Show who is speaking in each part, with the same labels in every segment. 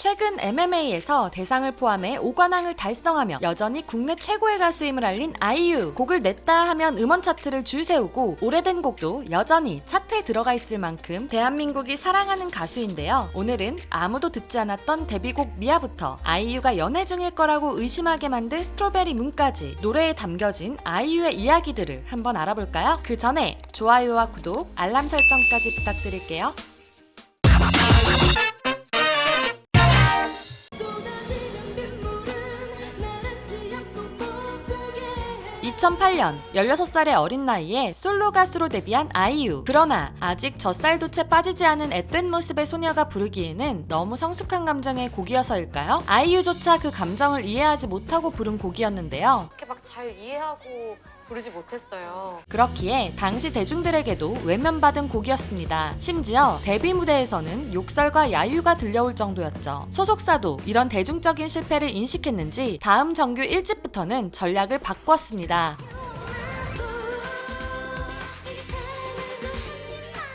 Speaker 1: 최근 MMA에서 대상을 포함해 5관왕을 달성하며 여전히 국내 최고의 가수임을 알린 아이유. 곡을 냈다 하면 음원 차트를 줄 세우고 오래된 곡도 여전히 차트에 들어가 있을 만큼 대한민국이 사랑하는 가수인데요. 오늘은 아무도 듣지 않았던 데뷔곡 미아부터 아이유가 연애 중일 거라고 의심하게 만든 스트로베리 문까지 노래에 담겨진 아이유의 이야기들을 한번 알아볼까요? 그 전에 좋아요와 구독, 알람 설정까지 부탁드릴게요. 2008년 16살의 어린 나이에 솔로 가수로 데뷔한 아이유. 그러나 아직 젖살도 채 빠지지 않은 앳된 모습의 소녀가 부르기에는 너무 성숙한 감정의 곡이어서일까요? 아이유조차 그 감정을 이해하지 못하고 부른 곡이었는데요.
Speaker 2: 그렇게 막 잘 이해하고 부르지 못했어요.
Speaker 1: 그렇기에 당시 대중들에게도 외면받은 곡이었습니다. 심지어 데뷔 무대에서는 욕설과 야유가 들려올 정도였죠. 소속사도 이런 대중적인 실패를 인식했는지 다음 정규 1집부터는 전략을 바꾸었습니다.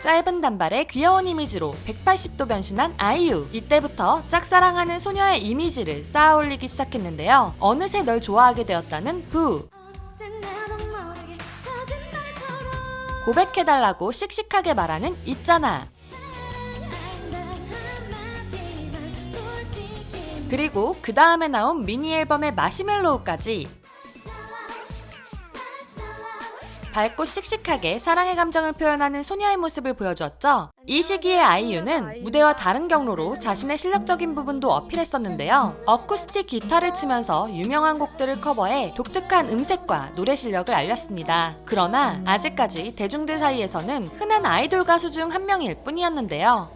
Speaker 1: 짧은 단발에 귀여운 이미지로 180도 변신한 아이유. 이때부터 짝사랑하는 소녀의 이미지를 쌓아 올리기 시작했는데요. 어느새 널 좋아하게 되었다는 부. 고백해달라고 씩씩하게 말하는 있잖아. 그리고 그 다음에 나온 미니 앨범의 마시멜로우까지 밝고 씩씩하게 사랑의 감정을 표현하는 소녀의 모습을 보여주었죠. 이 시기의 아이유는 무대와 다른 경로로 자신의 실력적인 부분도 어필했었는데요. 어쿠스틱 기타를 치면서 유명한 곡들을 커버해 독특한 음색과 노래 실력을 알렸습니다. 그러나 아직까지 대중들 사이에서는 흔한 아이돌 가수 중 한 명일 뿐이었는데요.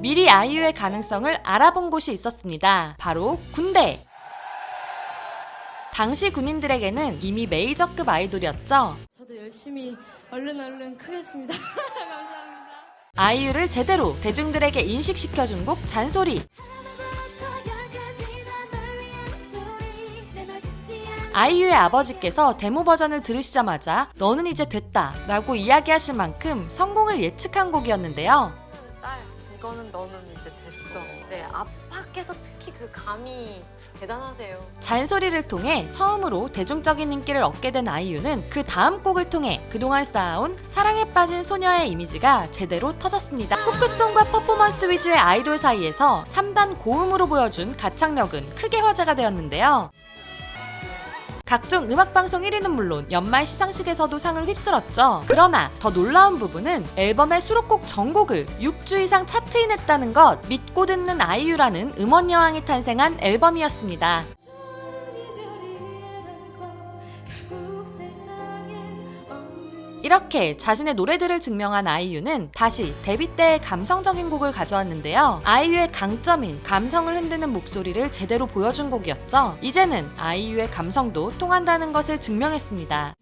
Speaker 1: 미리 아이유의 가능성을 알아본 곳이 있었습니다. 바로 군대. 당시 군인들에게는 이미 메이저급 아이돌이었죠.
Speaker 3: 저도 열심히 얼른 얼른 크겠습니다. 감사합니다.
Speaker 1: 아이유를 제대로 대중들에게 인식시켜준 곡 잔소리. 아이유의 아버지께서 데모 버전을 들으시자마자 너는 이제 됐다 라고 이야기하실 만큼 성공을 예측한 곡이었는데요.
Speaker 2: 딸, 이거는 너는 이제 됐어. 네, 아빠께서 특히 그 감이 대단하세요.
Speaker 1: 잔소리를 통해 처음으로 대중적인 인기를 얻게 된 아이유는 그 다음 곡을 통해 그동안 쌓아온 사랑에 빠진 소녀의 이미지가 제대로 터졌습니다. 포크송과 퍼포먼스 위주의 아이돌 사이에서 3단 고음으로 보여준 가창력은 크게 화제가 되었는데요. 각종 음악방송 1위는 물론 연말 시상식에서도 상을 휩쓸었죠. 그러나 더 놀라운 부분은 앨범의 수록곡 전곡을 6주 이상 차트인했다는 것 믿고 듣는 아이유라는 음원 여왕이 탄생한 앨범이었습니다. 이렇게 자신의 노래들을 증명한 아이유는 다시 데뷔 때의 감성적인 곡을 가져왔는데요. 아이유의 강점인 감성을 흔드는 목소리를 제대로 보여준 곡이었죠. 이제는 아이유의 감성도 통한다는 것을 증명했습니다.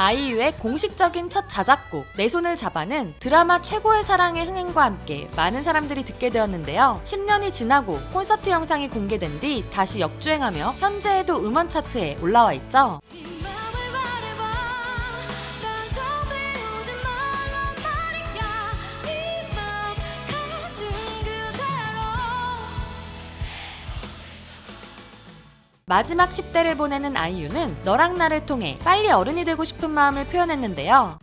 Speaker 4: 아
Speaker 1: 아이유의 공식적인 첫 자작곡 내 손을 잡아는 드라마 최고의 사랑의 흥행과 함께 많은 사람들이 듣게 되었는데요. 10년이 지나고 콘서트 영상이 공개된 뒤 다시 역주행하며 현재에도 음원 차트에 올라와 있죠. 마지막 10대를 보내는 아이유는 너랑 나를 통해 빨리 어른이 되고 싶은 마음을 표현했는데요.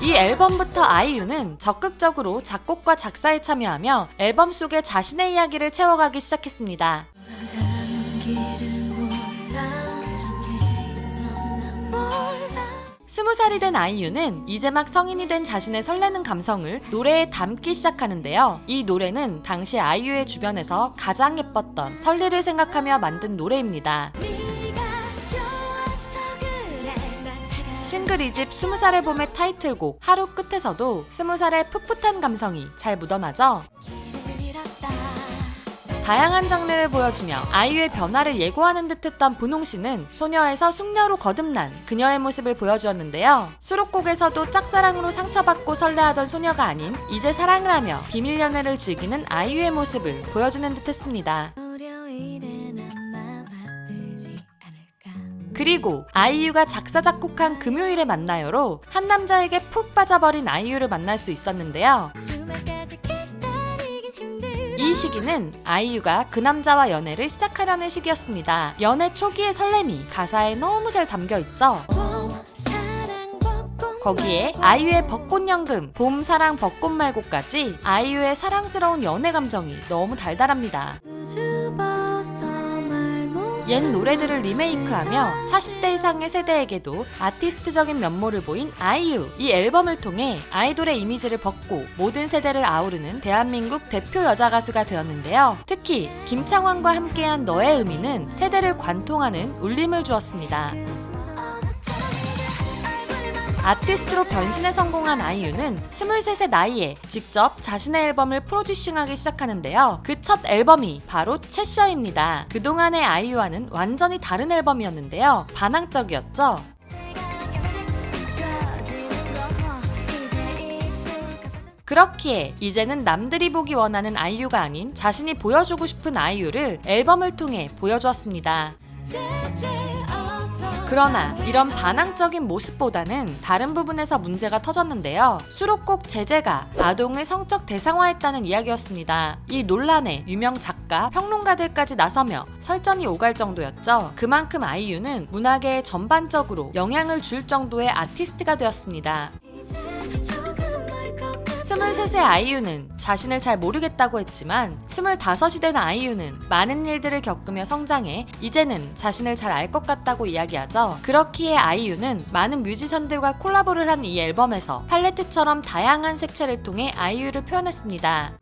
Speaker 1: 이 앨범부터 아이유는 적극적으로 작곡과 작사에 참여하며 앨범 속에 자신의 이야기를 채워가기 시작했습니다.
Speaker 4: 몰라
Speaker 1: 스무 살이 된 아이유는 이제 막 성인이 된 자신의 설레는 감성을 노래에 담기 시작하는데요. 이 노래는 당시 아이유의 주변에서 가장 예뻤던 설리를 생각하며 만든 노래입니다. 싱글 2집 20살의 봄의 타이틀곡 하루 끝에서도 20살의 풋풋한 감성이 잘 묻어나죠. 다양한 장르를 보여주며 아이유의 변화를 예고하는 듯했던 분홍 씨는 소녀에서 숙녀로 거듭난 그녀의 모습을 보여주었는데요. 수록곡에서도 짝사랑으로 상처받고 설레하던 소녀가 아닌 이제 사랑을 하며 비밀 연애를 즐기는 아이유의 모습을 보여주는 듯했습니다. 그리고 아이유가 작사 작곡한 금요일에 만나요로 한 남자에게 푹 빠져버린 아이유를 만날 수 있었는데요. 이 시기는 아이유가 그 남자와 연애를 시작하려는 시기였습니다. 연애 초기의 설렘이 가사에 너무 잘 담겨 있죠. 거기에 아이유의 벚꽃연금, 봄 사랑 벚꽃 말고까지 아이유의 사랑스러운 연애 감정이 너무 달달합니다. 옛 노래들을 리메이크하며 40대 이상의 세대에게도 아티스트적인 면모를 보인 아이유. 이 앨범을 통해 아이돌의 이미지를 벗고 모든 세대를 아우르는 대한민국 대표 여자 가수가 되었는데요. 특히 김창완과 함께한 너의 의미는 세대를 관통하는 울림을 주었습니다. 아티스트로 변신에 성공한 아이유는 23의 나이에 직접 자신의 앨범을 프로듀싱하기 시작하는데요. 그 첫 앨범이 바로 채셔입니다. 그동안의 아이유와는 완전히 다른 앨범이었는데요. 반항적이었죠. 그렇기에 이제는 남들이 보기 원하는 아이유가 아닌 자신이 보여주고 싶은 아이유를 앨범을 통해 보여주었습니다. 그러나 이런 반항적인 모습보다는 다른 부분에서 문제가 터졌는데요. 수록곡 제재가 아동을 성적 대상화했다는 이야기였습니다. 이 논란에 유명 작가, 평론가들까지 나서며 설전이 오갈 정도였죠. 그만큼 아이유는 문화계에 전반적으로 영향을 줄 정도의 아티스트가 되었습니다. 23세 아이유는 자신을 잘 모르겠다고 했지만 25이 된 아이유는 많은 일들을 겪으며 성장해 이제는 자신을 잘 알 것 같다고 이야기하죠. 그렇기에 아이유는 많은 뮤지션들과 콜라보를 한 이 앨범에서 팔레트처럼 다양한 색채를 통해 아이유를 표현했습니다.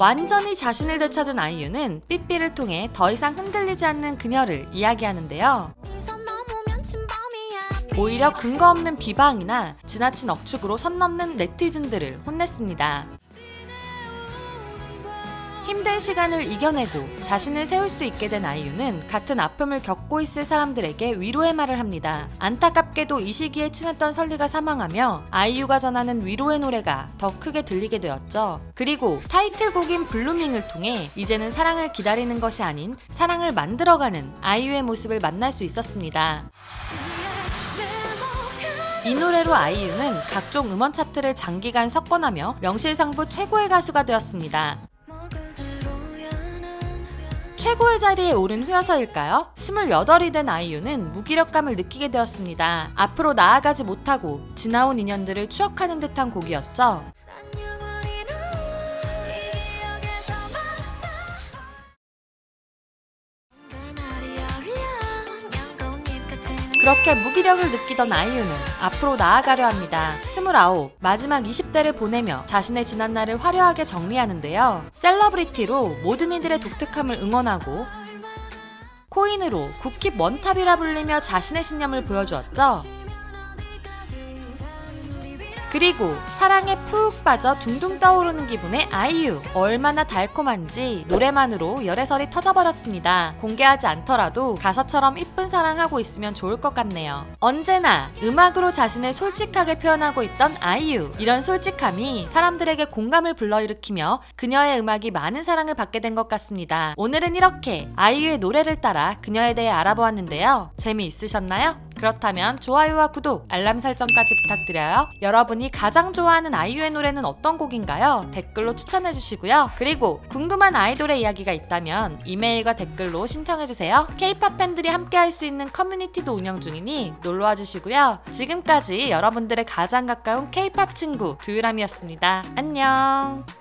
Speaker 1: 완전히 자신을 되찾은 아이유는 삐삐를 통해 더 이상 흔들리지 않는 그녀를 이야기하는데요. 오히려 근거 없는 비방이나 지나친 억측으로 선 넘는 네티즌들을 혼냈습니다. 힘든 시간을 이겨내고 자신을 세울 수 있게 된 아이유는 같은 아픔을 겪고 있을 사람들에게 위로의 말을 합니다. 안타깝게도 이 시기에 친했던 설리가 사망하며 아이유가 전하는 위로의 노래가 더 크게 들리게 되었죠. 그리고 타이틀곡인 블루밍을 통해 이제는 사랑을 기다리는 것이 아닌 사랑을 만들어가는 아이유의 모습을 만날 수 있었습니다. 이 노래로 아이유는 각종 음원 차트를 장기간 석권하며 명실상부 최고의 가수가 되었습니다. 최고의 자리에 오른 후여서일까요? 28이 된 아이유는 무기력감을 느끼게 되었습니다. 앞으로 나아가지 못하고 지나온 인연들을 추억하는 듯한 곡이었죠. 그렇게 무기력을 느끼던 아이유는 앞으로 나아가려 합니다. 29, 마지막 20대를 보내며 자신의 지난날을 화려하게 정리하는데요. 셀러브리티로 모든 이들의 독특함을 응원하고 코인으로 국힙 원탑이라 불리며 자신의 신념을 보여주었죠. 그리고 사랑에 푹 빠져 둥둥 떠오르는 기분의 아이유. 얼마나 달콤한지 노래만으로 열애설이 터져버렸습니다. 공개하지 않더라도 가사처럼 이쁜 사랑하고 있으면 좋을 것 같네요. 언제나 음악으로 자신을 솔직하게 표현하고 있던 아이유. 이런 솔직함이 사람들에게 공감을 불러일으키며 그녀의 음악이 많은 사랑을 받게 된 것 같습니다. 오늘은 이렇게 아이유의 노래를 따라 그녀에 대해 알아보았는데요. 재미있으셨나요? 그렇다면 좋아요와 구독, 알람 설정까지 부탁드려요. 여러분이 가장 좋아하는 아이유의 노래는 어떤 곡인가요? 댓글로 추천해 주시고요. 그리고 궁금한 아이돌의 이야기가 있다면 이메일과 댓글로 신청해 주세요. K-팝 팬들이 함께 할 수 있는 커뮤니티도 운영 중이니 놀러 와 주시고요. 지금까지 여러분들의 가장 가까운 K-팝 친구 두유람이었습니다. 안녕.